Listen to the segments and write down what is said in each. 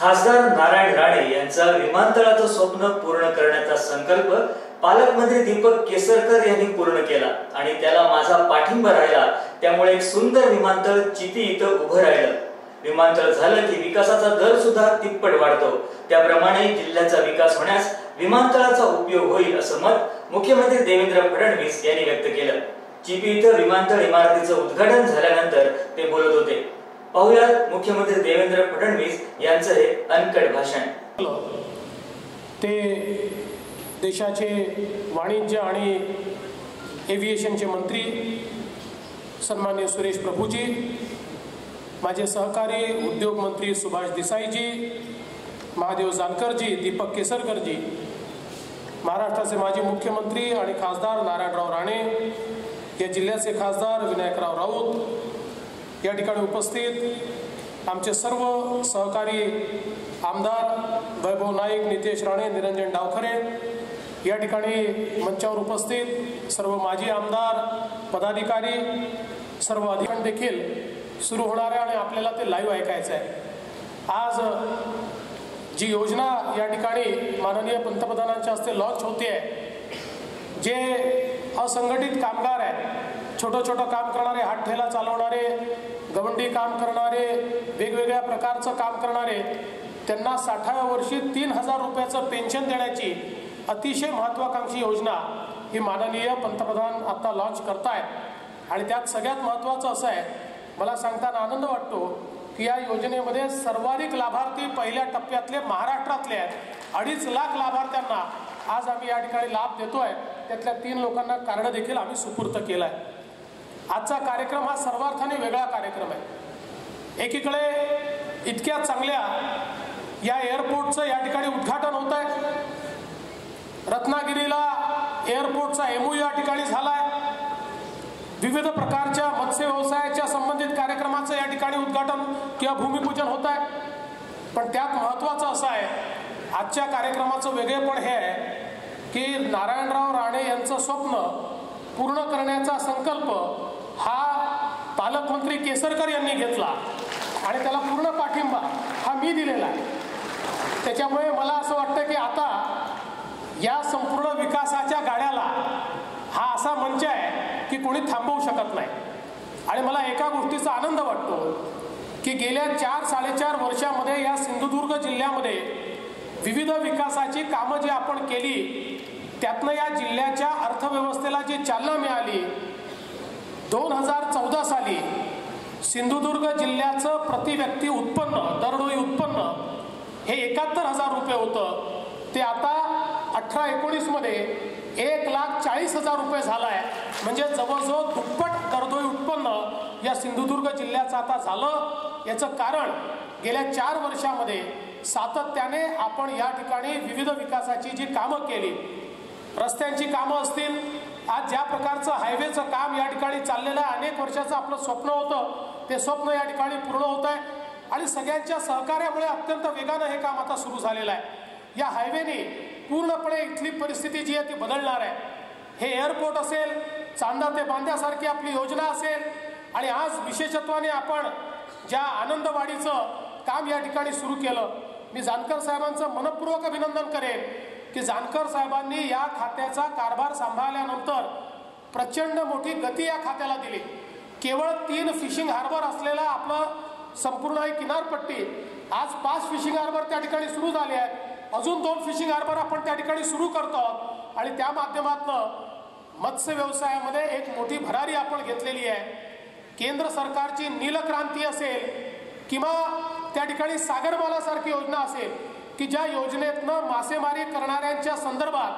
खासदार नारायण राणे यांचा विमानतळाचं स्वप्न पूर्ण करण्याचा संकल्प पालकमंत्री दीपक केसरकर यांनी पूर्ण केला आणि त्याला माझा पाठिंबा राहिला. त्यामुळे एक सुंदर विमानतळ चिपी इथं उभं राहिलं. विमानतळ झालं की विकासाचा दर सुद्धा तिप्पट वाढतो. त्याप्रमाणे जिल्ह्याचा विकास होण्यास विमानतळाचा उपयोग होईल असं मत मुख्यमंत्री देवेंद्र फडणवीस यांनी व्यक्त केलं. चिपी इथं विमानतळ इमारतीचं उद्घाटन झाल्यानंतर ते बोलत होते. पाहुयात मुख्यमंत्री देवेंद्र फडणवीस यांचं हे अनकट भाषण. ते देशाचे वाणिज्य आणि एव्हिएशनचे मंत्री सन्मान्य सुरेश प्रभूजी माझे सहकारी उद्योग मंत्री सुभाष देसाईजी महादेव जानकरजी दीपक केसरकरजी महाराष्ट्राचे माजी मुख्यमंत्री आणि खासदार नारायणराव राणे या जिल्ह्याचे खासदार विनायकराव राऊत या ठिकाणी उपस्थित आमचे सर्व सहकारी आमदार वैभव नाईक नितेश राणे निरंजन डावखरे या ठिकाणी मंचावर उपस्थित सर्व माजी आमदार पदाधिकारी सर्व अधिकारी देखील सुरू होणार आहे आणि आपल्याला ते लाईव्ह ऐकायचं आहे. आज जी योजना या ठिकाणी माननीय पंतप्रधानांच्या हस्ते लॉन्च होते आहे जे असंघटित कामगार आहेत छोटं छोटं काम करणारे हात ठेला चालवणारे गवंडी काम करणारे वेगवेगळ्या प्रकारचं काम करणारे त्यांना साठाव्या वर्षी तीन हजार रुपयाचं पेन्शन देण्याची अतिशय महत्त्वाकांक्षी योजना ही माननीय पंतप्रधान आत्ता लॉन्च करतायत. आणि त्यात सगळ्यात महत्त्वाचं असं आहे मला सांगताना आनंद वाटतो की या योजनेमध्ये सर्वाधिक लाभार्थी पहिल्या टप्प्यातले महाराष्ट्रातले आहेत. अडीच लाख लाभार्थ्यांना आज आम्ही या ठिकाणी लाभ देतोय. त्यातल्या तीन लोकांना कार्ड देखील आम्ही सुपूर्त केलं आहे आजचा कार्यक्रम हा सर्वार्थाने वेगळा कार्यक्रम आहे. एकीकडे इतक्या चांगल्या या एअरपोर्टचं या ठिकाणी उद्घाटन होत आहे रत्नागिरीला एअरपोर्टचा एमओ या ठिकाणी झाला आहे विविध प्रकारच्या मत्स्य व्यवसायाच्या संबंधित कार्यक्रमाचं या ठिकाणी उद्घाटन किंवा भूमिपूजन होत आहे पण त्यात महत्त्वाचं असं आहे आजच्या कार्यक्रमाचं वेगळेपण हे आहे की नारायणराव राणे यांचं स्वप्न पूर्ण करण्याचा संकल्प हा पालकमंत्री केसरकर यांनी घेतला आणि त्याला पूर्ण पाठिंबा हा मी दिलेला आहे. त्याच्यामुळे मला असं वाटतं की आता या संपूर्ण विकासाच्या गाड्याला हा असा मंच आहे की कोणी थांबवू शकत नाही. आणि मला एका गोष्टीचा आनंद वाटतो की गेल्या चार साडेचार वर्षामध्ये या सिंधुदुर्ग जिल्ह्यामध्ये विविध विकासाची कामं जी आपण केली त्यातनं या जिल्ह्याच्या अर्थव्यवस्थेला जी चालना मिळाली दोन हजार चौदा साली सिंधुदुर्ग जिल्ह्याचं प्रति व्यक्ती उत्पन्न दरडोई उत्पन्न हे एकाहत्तर हजार रुपये होतं. ते आता अठरा एकोणीसमध्ये एक लाख चाळीस हजार रुपये झाला आहे म्हणजे जवळजवळ दुप्पट दरडोई उत्पन्न या सिंधुदुर्ग जिल्ह्याचं आता झालं. याचं कारण गेल्या चार वर्षामध्ये सातत्याने आपण या ठिकाणी विविध विकासाची जी कामं केली रस्त्यांची कामं असतील आज ज्या प्रकारचं हायवेचं काम या ठिकाणी चाललेलं आहे अनेक वर्षाचं आपलं स्वप्न होतं ते स्वप्न या ठिकाणी पूर्ण होत आहे. आणि सगळ्यांच्या सहकार्यामुळे अत्यंत वेगानं हे काम आता सुरू झालेलं आहे. या हायवेने पूर्णपणे इथली परिस्थिती जी आहे ती बदलणार आहे. हे एअरपोर्ट असेल चांदा ते बांध्यासारखी आपली योजना असेल आणि आज विशेषत्वाने आपण ज्या आनंदवाडीचं काम या ठिकाणी सुरू केलं मी जानकर साहेबांचं मनपूर्वक अभिनंदन करेन. की जानकर साहेबांनी या खात्याचा कारभार सांभाळल्यानंतर प्रचंड मोठी गती या खात्याला दिली. केवळ तीन फिशिंग हार्बर असलेला आपलं संपूर्ण ही किनारपट्टी आज पाच फिशिंग हार्बर त्या ठिकाणी सुरू झाले आहेत. अजून दोन फिशिंग हार्बर आपण त्या ठिकाणी सुरू करतो आणि त्या माध्यमातून मत्स्य व्यवसायामध्ये एक मोठी भरारी आपण घेतलेली आहे. केंद्र सरकारची नीलक्रांती असेल किंवा त्या ठिकाणी सागरमालासारखी योजना असेल की ज्या योजनेतनं मासेमारी करणाऱ्यांच्या संदर्भात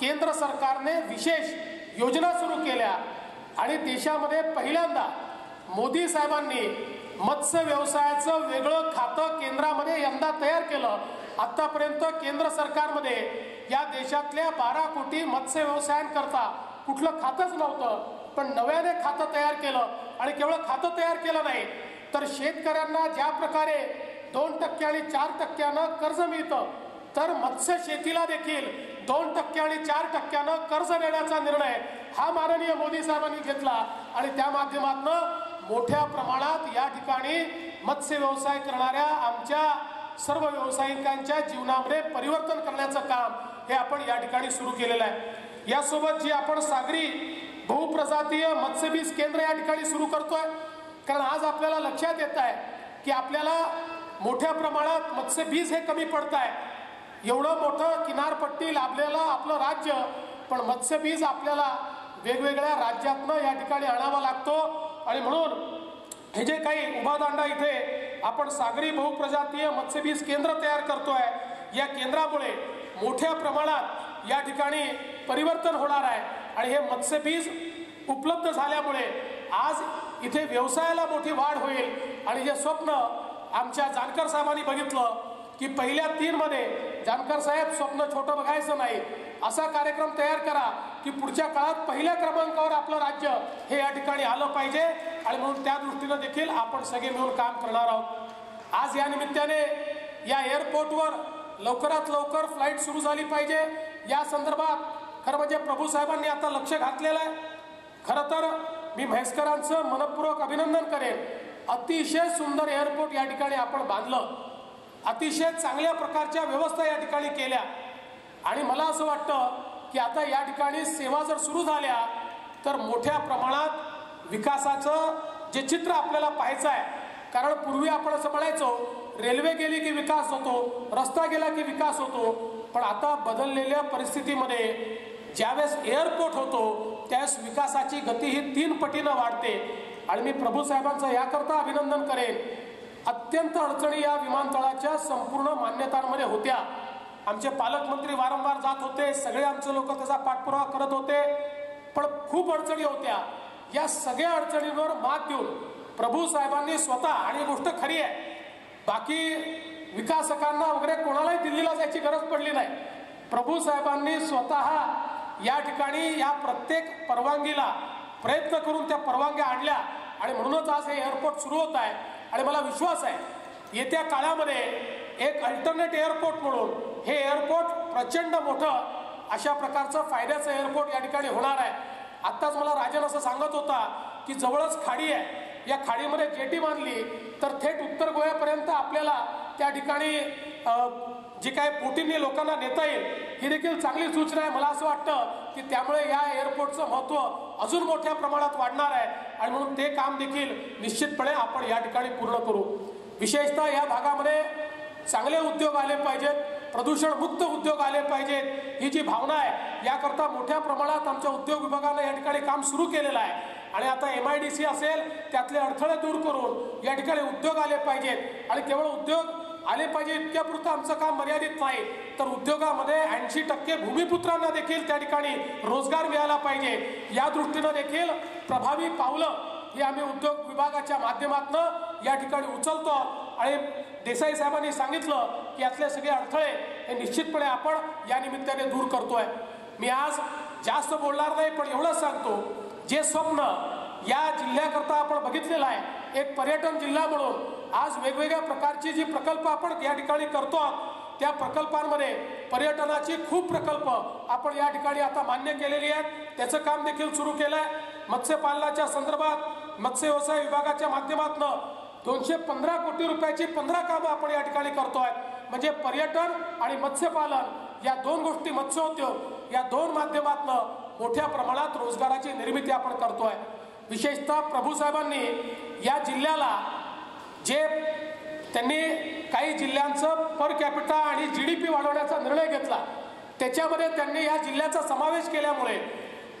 केंद्र सरकारने विशेष योजना सुरू केल्या आणि देशामध्ये पहिल्यांदा मोदी साहेबांनी मत्स्य व्यवसायाचं वेगळं खातं केंद्रामध्ये यंदा तयार केलं. आतापर्यंत केंद्र सरकारमध्ये या देशातल्या बारा कोटी मत्स्य व्यवसायांकरता कुठलं खातंच नव्हतं पण नव्याने खातं तयार केलं. आणि केवळ खातं तयार केलं नाही तर शेतकऱ्यांना ज्या प्रकारे दोन टक्के आणि चार टक्क्यानं कर्ज मिळतं. तर मत्स्य शेतीला देखील दोन टक्के आणि चार टक्क्यानं कर्ज देण्याचा निर्णय हा माननीय मोदी साहेबांनी घेतला. आणि त्या माध्यमातून मोठ्या प्रमाणात या ठिकाणी मत्स्य व्यवसाय करणाऱ्या आमच्या सर्व व्यावसायिकांच्या जीवनामध्ये परिवर्तन करण्याचं काम हे आपण या ठिकाणी सुरू केलेलं आहे. यासोबत जी आपण सागरी बहुप्रजातीय मत्स्यबीज केंद्र या ठिकाणी सुरू करतोय कारण आज आपल्याला लक्षात येत आहे की आपल्याला मोठ्या प्रमाणात मत्स्यबीज हे कमी पडत आहे एवढं मोठं किनारपट्टी लाभलेलं आपलं राज्य पण मत्स्यबीज आपल्याला वेगवेगळ्या राज्यातनं या ठिकाणी आणावा लागतो. आणि म्हणून हे जे काही उभादांडा इथे आपण सागरी बहुप्रजातीय मत्स्यबीज केंद्र तयार करतोय या केंद्रामुळे मोठ्या प्रमाणात या ठिकाणी परिवर्तन होणार आहे. आणि हे मत्स्यबीज उपलब्ध झाल्यामुळे आज इथे व्यवसायाला मोठी वाढ होईल. आणि हे स्वप्न आमच्या जानकर साहेबांनी बघितलं की पहिल्या तीनमध्ये जानकर साहेब स्वप्न छोटं बघायचं नाही. असा कार्यक्रम तयार करा की पुढच्या काळात पहिल्या क्रमांकावर आपलं राज्य हे या ठिकाणी आलं पाहिजे. आणि म्हणून त्या दृष्टीनं देखील आपण सगळे मिळून काम करणार आहोत. आज या निमित्ताने या एअरपोर्टवर लवकरात लवकर फ्लाईट सुरू झाली पाहिजे. या संदर्भात खरं म्हणजे प्रभू साहेबांनी आता लक्ष घातलेलं आहे. खरं तर मी म्हैसकरांचं मनपूर्वक अभिनंदन करेन. अतिशय सुंदर एअरपोर्ट या ठिकाणी आपण बांधलं. अतिशय चांगल्या प्रकारच्या व्यवस्था या ठिकाणी केल्या. आणि मला असं वाटतं की आता या ठिकाणी सेवा जर सुरू झाल्या तर मोठ्या प्रमाणात विकासाचं जे चित्र आपल्याला पाहायचं आहे कारण पूर्वी आपण असं म्हणायचो रेल्वे गेली की विकास होतो रस्ता गेला की विकास होतो पण आता बदललेल्या परिस्थितीमध्ये ज्यावेळेस एअरपोर्ट होतो त्यावेळेस विकासाची गती ही तीन पटीनं वाढते. आणि मी प्रभू साहेबांचं याकरता अभिनंदन करेन. अत्यंत अडचणी या विमानतळाच्या संपूर्ण मान्यतांमध्ये होत्या. आमचे पालकमंत्री वारंवार जात होते. सगळे आमचे लोक त्याचा पाठपुरावा करत होते. पण खूप अडचणी होत्या. या सगळ्या अडचणींवर मात देऊन प्रभू साहेबांनी स्वतः आणि गोष्ट खरी आहे बाकी विकासकांना वगैरे कोणालाही दिल्लीला जायची गरज पडली नाही. प्रभू साहेबांनी स्वतः या ठिकाणी या प्रत्येक परवानगीला प्रयत्न करून त्या परवानग्या आणल्या. आणि म्हणूनच आज हे एअरपोर्ट सुरू होत आहे. आणि मला विश्वास आहे येत्या काळामध्ये एक अल्टरनेट एअरपोर्ट म्हणून हे एअरपोर्ट प्रचंड मोठं अशा प्रकारचं फायद्याचं एअरपोर्ट या ठिकाणी होणार आहे. आत्ताच मला राजन असं सांगत होता की जवळच खाडी आहे. या खाडीमध्ये जेटी बांधली तर थेट उत्तर गोव्यापर्यंत आपल्याला त्या ठिकाणी जी काय बोटींनी लोकांना नेता येईल ही देखील चांगली सूचना आहे. मला असं वाटतं की त्यामुळे या एअरपोर्टचं महत्त्व अजून मोठ्या प्रमाणात वाढणार आहे. आणि म्हणून ते काम देखील निश्चितपणे आपण या ठिकाणी पूर्ण करू. विशेषतः या भागामध्ये चांगले उद्योग आले पाहिजेत प्रदूषण मुक्त उद्योग आले पाहिजेत ही जी भावना आहे याकरता मोठ्या प्रमाणात आमच्या उद्योग विभागानं या ठिकाणी काम सुरू केलेलं आहे. आणि आता एम आय डी सी असेल त्यातले अडथळे दूर करून या ठिकाणी उद्योग आले पाहिजेत. आणि केवळ उद्योग आले पाहिजे इतक्यापुरतं आमचं काम मर्यादित नाही. तर उद्योगामध्ये ऐंशी टक्के भूमिपुत्रांना देखील त्या ठिकाणी रोजगार मिळाला पाहिजे. या दृष्टीनं देखील प्रभावी पावलं हे आम्ही उद्योग विभागाच्या माध्यमातून या ठिकाणी उचलतो. आणि देसाई साहेबांनी सांगितलं की यातले सगळे अडथळे हे निश्चितपणे आपण या निमित्ताने दूर करतोय. मी आज जास्त बोलणार नाही पण एवढंच सांगतो. जे स्वप्न या जिल्ह्याकरता आपण बघितलेलं आहे एक पर्यटन जिल्हा म्हणून आज वेगवेगळ्या प्रकारची जी प्रकल्प आपण या ठिकाणी करतो त्या प्रकल्पांमध्ये पर्यटनाची खूप प्रकल्प आपण या ठिकाणी आता मान्य केलेली आहेत. त्याचं काम देखील सुरू केलं आहे मत्स्यपालनाच्या संदर्भात मत्स्य व्यवसाय विभागाच्या माध्यमातून दोनशे पंधरा कोटी रुपयाची पंधरा कामं आपण या ठिकाणी करतोय म्हणजे पर्यटन आणि मत्स्यपालन या दोन गोष्टी मत्स्योद्योग या दोन माध्यमातून मोठ्या प्रमाणात रोजगाराची निर्मिती आपण करतोय विशेषतः प्रभू साहेबांनी या जिल्ह्याला जे त्यांनी काही जिल्ह्यांचं पर कॅपिटा आणि जी डी पी वाढवण्याचा निर्णय घेतला त्याच्यामध्ये त्यांनी या जिल्ह्याचा समावेश केल्यामुळे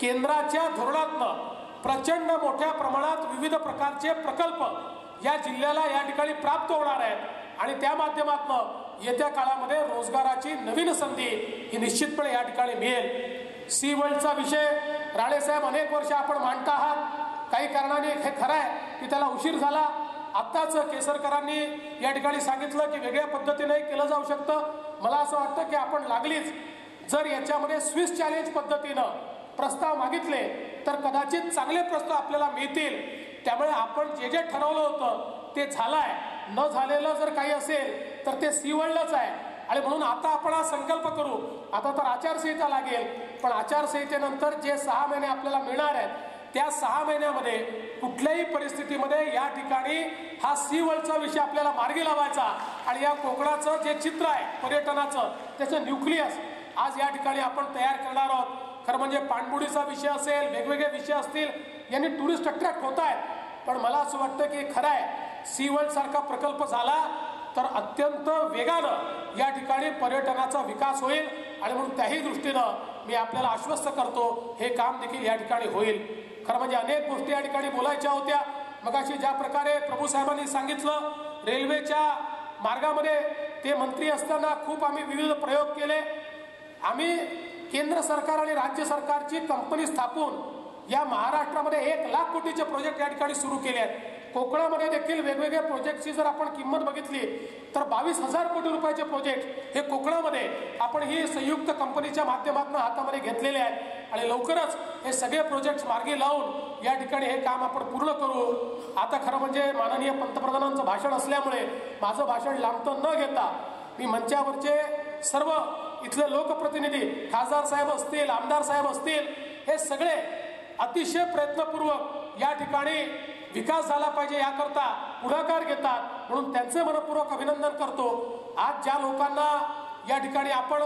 केंद्राच्या धोरणातनं प्रचंड मोठ्या प्रमाणात विविध प्रकारचे प्रकल्प या जिल्ह्याला या ठिकाणी प्राप्त होणार आहेत आणि त्या माध्यमातून येत्या काळामध्ये रोजगाराची नवीन संधी ही निश्चितपणे या ठिकाणी मिळेल. सी वर्ल्डचा विषय राणेसाहेब अनेक वर्ष आपण मांडता आहात. काही कारणाने हे खरं आहे की त्याला उशीर झाला. आत्ताच केसरकरांनी या ठिकाणी सांगितलं की वेगळ्या पद्धतीने केलं जाऊ शकतं. मला असं वाटतं की आपण लागलीच. जर याच्यामध्ये स्विस चॅलेंज पद्धतीनं प्रस्ताव मागितले तर कदाचित चांगले प्रस्ताव आपल्याला मिळतील. त्यामुळे आपण जे जे ठरवलं होतं ते झालंय. न झालेलं जर काही असेल तर ते सिवळलंच आहे. आणि म्हणून आता आपण हा संकल्प करू. आता तर आचारसंहिता लागेल पण आचारसंहितेनंतर जे सहा महिने आपल्याला मिळणार आहेत त्या सहा महिन्यामध्ये कुठल्याही परिस्थितीमध्ये या ठिकाणी हा सी वर्ल्डचा विषय आपल्याला मार्गी लावायचा आणि या कोकणाचं जे चित्र आहे पर्यटनाचं त्याचं न्यूक्लियस आज या ठिकाणी आपण तयार करणार आहोत. खरं म्हणजे पाणबुडीचा विषय असेल वेगवेगळे विषय असतील यांनी टुरिस्ट अट्रॅक्ट होत आहेत. पण मला असं वाटतं की खरं आहे सी वर्ल्ड सारखा प्रकल्प झाला तर अत्यंत वेगानं या ठिकाणी पर्यटनाचा विकास होईल. आणि म्हणून त्याही दृष्टीनं मी आपल्याला आश्वस्त करतो हे काम देखील या ठिकाणी होईल. खरं म्हणजे अनेक गोष्टी या ठिकाणी बोलायच्या होत्या. मगाशी ज्या प्रकारे प्रभू साहेबांनी सांगितलं रेल्वेच्या मार्गामध्ये ते मंत्री असताना खूप आम्ही विविध प्रयोग केले. आम्ही केंद्र सरकार आणि राज्य सरकारची कंपनी स्थापून या महाराष्ट्रामध्ये एक लाख कोटीचे प्रोजेक्ट या ठिकाणी सुरू केले आहेत. कोकणामध्ये देखील वेगवेगळ्या प्रोजेक्टची जर आपण किंमत बघितली तर बावीस हजार कोटी रुपयाचे प्रोजेक्ट हे कोकणामध्ये आपण ही संयुक्त कंपनीच्या माध्यमातून हातामध्ये घेतलेले आहेत. आणि लवकरच हे सगळे प्रोजेक्ट मार्गी लावून या ठिकाणी हे काम आपण पूर्ण करू. आता खरं म्हणजे माननीय पंतप्रधानांचं भाषण असल्यामुळे माझं भाषण लांबतं न घेता मी मंचावरचे सर्व इथले लोकप्रतिनिधी खासदार साहेब असतील आमदार साहेब असतील हे सगळे अतिशय प्रयत्नपूर्वक या ठिकाणी विकास झाला पाहिजे याकरता पुढाकार घेतात. म्हणून त्यांचे मनपूर्वक अभिनंदन करतो. आज ज्या लोकांना या ठिकाणी आपण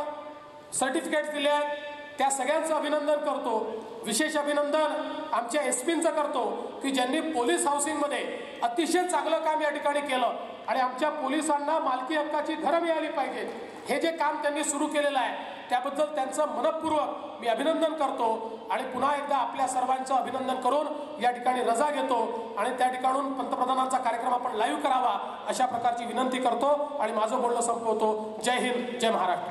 सर्टिफिकेट दिले आहेत त्या सगळ्यांचं अभिनंदन करतो. विशेष अभिनंदन आमच्या एस पींचं करतो की ज्यांनी पोलीस हाऊसिंगमध्ये अतिशय चांगलं काम या ठिकाणी केलं. आणि आमच्या पोलिसांना मालकी हक्काची घरं मिळाली पाहिजेत. हे जे काम त्यांनी सुरू केलेलं आहे त्याबद्दल त्यांचं मनपूर्वक मी अभिनंदन करतो आणि पुन्हा एकदा आपल्या सर्वांचं अभिनंदन करून या ठिकाणी रजा घेतो आणि त्या ठिकाणून पंतप्रधानांचा कार्यक्रम आपण लाईव्ह करावा अशा प्रकारची विनंती करतो आणि माझं बोलणं संपवतो. जय हिंद जय महाराष्ट्र.